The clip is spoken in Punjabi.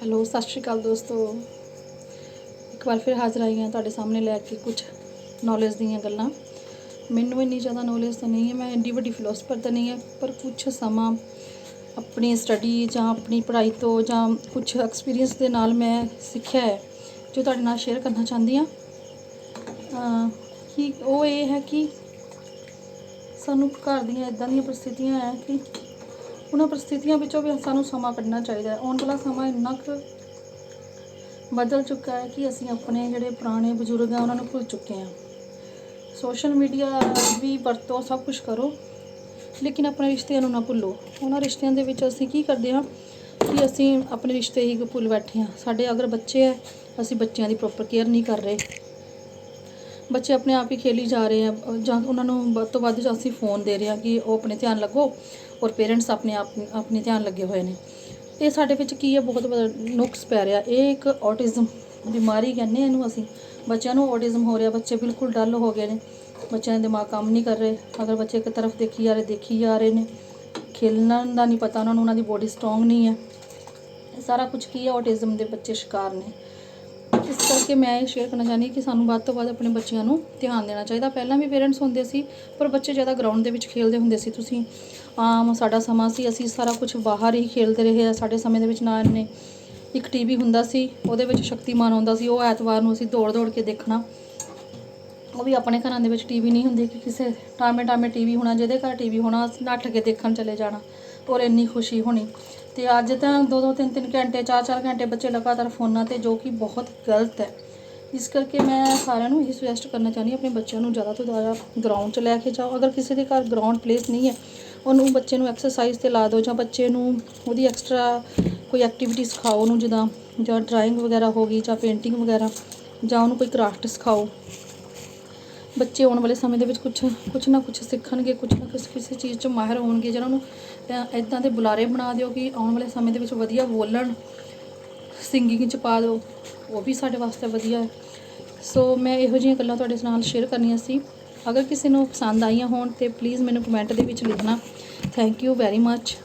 ਹੈਲੋ, ਸਤਿ ਸ਼੍ਰੀ ਅਕਾਲ ਦੋਸਤੋ। ਇੱਕ ਵਾਰ ਫਿਰ ਹਾਜ਼ਰ ਆਈ ਹਾਂ ਤੁਹਾਡੇ ਸਾਹਮਣੇ ਲੈ ਕੇ ਕੁਝ ਨੌਲੇਜ ਦੀਆਂ ਗੱਲਾਂ। ਮੈਨੂੰ ਇੰਨੀ ਜ਼ਿਆਦਾ ਨੌਲੇਜ ਤਾਂ ਨਹੀਂ ਹੈ, ਮੈਂ ਇੰਨੀ ਵੱਡੀ ਫਿਲੋਸਫਰ ਤਾਂ ਨਹੀਂ ਹੈ, ਪਰ ਕੁਝ ਸਮਾਂ ਆਪਣੀ ਸਟੱਡੀ ਜਾਂ ਆਪਣੀ ਪੜ੍ਹਾਈ ਤੋਂ ਜਾਂ ਕੁਝ ਐਕਸਪੀਰੀਅੰਸ ਦੇ ਨਾਲ ਮੈਂ ਸਿੱਖਿਆ ਹੈ, ਜੋ ਤੁਹਾਡੇ ਨਾਲ ਸ਼ੇਅਰ ਕਰਨਾ ਚਾਹੁੰਦੀ ਹਾਂ। ਕਿ ਉਹ ਇਹ ਹੈ ਕਿ ਸਾਨੂੰ ਘਰ ਦੀਆਂ ਇਦਾਂ ਦੀਆਂ ਪਰਿਸਥਿਤੀਆਂ ਹੈ ਕਿ ਉਹਨਾਂ ਪਰਿਸਥਿਤੀਆਂ ਵਿੱਚੋਂ ਵੀ ਸਾਨੂੰ ਸਮਾਂ ਕੱਢਣਾ ਚਾਹੀਦਾ ਹੈ। ਆਉਣ ਵਾਲਾ ਸਮਾਂ ਇੰਨਾ ਕੁ ਬਦਲ ਚੁੱਕਾ ਹੈ ਕਿ ਅਸੀਂ ਆਪਣੇ ਜਿਹੜੇ ਪੁਰਾਣੇ ਬਜ਼ੁਰਗ ਆ, ਉਹਨਾਂ ਨੂੰ ਭੁੱਲ ਚੁੱਕੇ ਹਾਂ। ਸੋਸ਼ਲ ਮੀਡੀਆ ਵੀ ਵਰਤੋ ਸਭ ਕੁਝ ਕਰੋ, ਲੇਕਿਨ ਆਪਣੇ ਰਿਸ਼ਤਿਆਂ ਨੂੰ ਨਾ ਭੁੱਲੋ। ਉਹਨਾਂ ਰਿਸ਼ਤਿਆਂ ਦੇ ਵਿੱਚ ਅਸੀਂ ਕੀ ਕਰਦੇ ਹਾਂ ਕਿ ਅਸੀਂ ਆਪਣੇ ਰਿਸ਼ਤੇ ਹੀ ਭੁੱਲ ਬੈਠੇ ਹਾਂ। ਸਾਡੇ ਅਗਰ ਬੱਚੇ ਹੈ, ਅਸੀਂ ਬੱਚਿਆਂ ਦੀ ਪ੍ਰੋਪਰ ਕੇਅਰ ਨਹੀਂ ਕਰ ਰਹੇ। ਬੱਚੇ ਆਪਣੇ ਆਪ ਹੀ ਖੇਲੀ ਜਾ ਰਹੇ ਆ ਜਾਂ ਉਹਨਾਂ ਨੂੰ ਵੱਧ ਤੋਂ ਵੱਧ ਅਸੀਂ ਫੋਨ ਦੇ ਰਹੇ ਹਾਂ ਕਿ ਉਹ ਆਪਣੇ ਧਿਆਨ ਲੱਗੋ ਔਰ ਪੇਰੈਂਟਸ ਆਪਣੇ ਆਪ, ਆਪਣੇ ਧਿਆਨ ਲੱਗੇ ਹੋਏ ਨੇ। ਇਹ ਸਾਡੇ ਵਿੱਚ ਕੀ ਹੈ ਬਹੁਤ ਵੱਡਾ ਨੁਕਸ ਪੈ ਰਿਹਾ। ਇਹ ਇੱਕ ਔਟਿਜ਼ਮ ਬਿਮਾਰੀ ਕਹਿੰਦੇ ਇਹਨੂੰ ਅਸੀਂ। ਬੱਚਿਆਂ ਨੂੰ ਔਟਿਜ਼ਮ ਹੋ ਰਿਹਾ, ਬੱਚੇ ਬਿਲਕੁਲ ਡੱਲ ਹੋ ਗਏ ਨੇ। ਬੱਚਿਆਂ ਦੇ ਦਿਮਾਗ ਕੰਮ ਨਹੀਂ ਕਰ ਰਹੇ। ਅਗਰ ਬੱਚੇ ਇੱਕ ਤਰਫ ਦੇਖੀ ਜਾ ਰਹੇ, ਦੇਖੀ ਜਾ ਰਹੇ ਨੇ, ਖੇਲਣ ਦਾ ਨਹੀਂ ਪਤਾ ਉਹਨਾਂ ਨੂੰ, ਉਹਨਾਂ ਦੀ ਬੋਡੀ ਸਟਰੋਂਗ ਨਹੀਂ ਹੈ। ਸਾਰਾ ਕੁਝ ਕੀ ਹੈ ਔਟਿਜ਼ਮ ਦੇ ਬੱਚੇ ਸ਼ਿਕਾਰ ਨੇ। ਇਸ ਕਰਕੇ ਮੈਂ ਇਹ ਸ਼ੇਅਰ ਕਰਨਾ ਚਾਹੁੰਦੀ ਹਾਂ ਕਿ ਸਾਨੂੰ ਵੱਧ ਤੋਂ ਵੱਧ ਆਪਣੇ ਬੱਚਿਆਂ ਨੂੰ ਧਿਆਨ ਦੇਣਾ ਚਾਹੀਦਾ। ਪਹਿਲਾਂ ਵੀ ਪੇਰੈਂਟਸ ਹੁੰਦੇ ਸੀ, ਪਰ ਬੱਚੇ ਜ਼ਿਆਦਾ ਗਰਾਊਂਡ ਦੇ ਵਿੱਚ ਖੇਲਦੇ ਹੁੰਦੇ ਸੀ। ਤੁਸੀਂ ਆਮ ਸਾਡਾ ਸਮਾਂ ਸੀ, ਅਸੀਂ ਸਾਰਾ ਕੁਝ ਬਾਹਰ ਹੀ ਖੇਲਦੇ ਰਹੇ ਆ। ਸਾਡੇ ਸਮੇਂ ਦੇ ਵਿੱਚ ਨਾ ਇੰਨੇ ਇੱਕ ਟੀਵੀ ਹੁੰਦਾ ਸੀ, ਉਹਦੇ ਵਿੱਚ ਸ਼ਕਤੀਮਾਨ ਆਉਂਦਾ ਸੀ। ਉਹ ਐਤਵਾਰ ਨੂੰ ਅਸੀਂ ਦੌੜ ਦੌੜ ਕੇ ਦੇਖਣਾ। ਉਹ ਵੀ ਆਪਣੇ ਘਰਾਂ ਦੇ ਵਿੱਚ ਟੀਵੀ ਨਹੀਂ ਹੁੰਦੀ ਕਿ ਕਿਸੇ ਟਾਮੇ ਟਾਮੇ ਟੀਵੀ ਹੋਣਾ, ਜਿਹਦੇ ਘਰ ਟੀਵੀ ਹੋਣਾ, ਅਸੀਂ ਨੱਠ ਕੇ ਦੇਖਣ ਚਲੇ ਜਾਣਾ। ਔਰ ਇੰਨੀ ਖੁਸ਼ੀ ਹੋਣੀ। ਤੇ ਅੱਜ ਤਾਂ ਦੋ ਦੋ ਤਿੰਨ ਤਿੰਨ ਘੰਟੇ ਚਾਰ ਚਾਰ ਘੰਟੇ ਬੱਚੇ ਲਗਾਤਾਰ ਫੋਨਾਂ ਤੇ, ਜੋ ਕਿ ਬਹੁਤ ਗਲਤ ਹੈ। ਇਸ ਕਰਕੇ ਮੈਂ ਸਾਰਿਆਂ ਨੂੰ ਇਹ ਸੁਜੈਸਟ ਕਰਨਾ ਚਾਹੁੰਦੀ ਹਾਂ, ਆਪਣੇ ਬੱਚਿਆਂ ਨੂੰ ਜ਼ਿਆਦਾ ਤੋਂ ਜ਼ਿਆਦਾ ਗਰਾਊਂਡ 'ਚ ਲੈ ਕੇ ਜਾਓ। ਅਗਰ ਕਿਸੇ ਦੇ ਘਰ ਗਰਾਊਂਡ ਪਲੇਸ ਨਹੀਂ ਹੈ, ਉਹਨੂੰ ਬੱਚੇ ਨੂੰ ਐਕਸਰਸਾਈਜ਼ ਤੇ ਲਾ ਦਿਓ ਜਾਂ ਬੱਚੇ ਨੂੰ ਉਹਦੀ ਐਕਸਟਰਾ ਕੋਈ ਐਕਟੀਵਿਟੀ ਸਿਖਾਓ ਉਹਨੂੰ, ਜਿੱਦਾਂ ਜਾਂ ਡਰਾਇੰਗ ਵਗੈਰਾ ਹੋ ਗਈ ਜਾਂ ਪੇਂਟਿੰਗ ਵਗੈਰਾ ਜਾਂ ਉਹਨੂੰ ਕੋਈ ਕਰਾਫਟ ਸਿਖਾਓ। ਬੱਚੇ ਆਉਣ ਵਾਲੇ ਸਮੇਂ ਦੇ ਵਿੱਚ ਕੁਝ ਕੁਝ ਨਾ ਕੁਝ ਸਿੱਖਣਗੇ ਕੁਝ ਨਾ ਕੁਝ ਕਿਸੇ ਚੀਜ਼ 'ਚ ਮਾਹਿਰ ਹੋਣਗੇ, ਜਿਹਨਾਂ ਨੂੰ ਇਦਾਂ ਦੇ ਬੁਲਾਰੇ ਬਣਾ ਦਿਓ ਕਿ ਆਉਣ ਵਾਲੇ ਸਮੇਂ ਦੇ ਵਿੱਚ ਵਧੀਆ ਬੋਲਣ ਸਿੰਗਿੰਗ 'ਚ ਪਾ ਦਿਓ, ਉਹ ਵੀ ਸਾਡੇ ਵਾਸਤੇ ਵਧੀਆ ਹੈ। ਸੋ ਮੈਂ ਇਹੋ ਜਿਹੀਆਂ ਗੱਲਾਂ ਤੁਹਾਡੇ ਨਾਲ ਸ਼ੇਅਰ ਕਰਨੀਆਂ ਸੀ। ਅਗਰ ਕਿਸੇ ਨੂੰ ਪਸੰਦ ਆਈਆਂ ਹੋਣ ਤੇ ਪਲੀਜ਼ ਮੈਨੂੰ ਕਮੈਂਟ ਦੇ ਵਿੱਚ ਲਿਖਣਾ। Thank you very much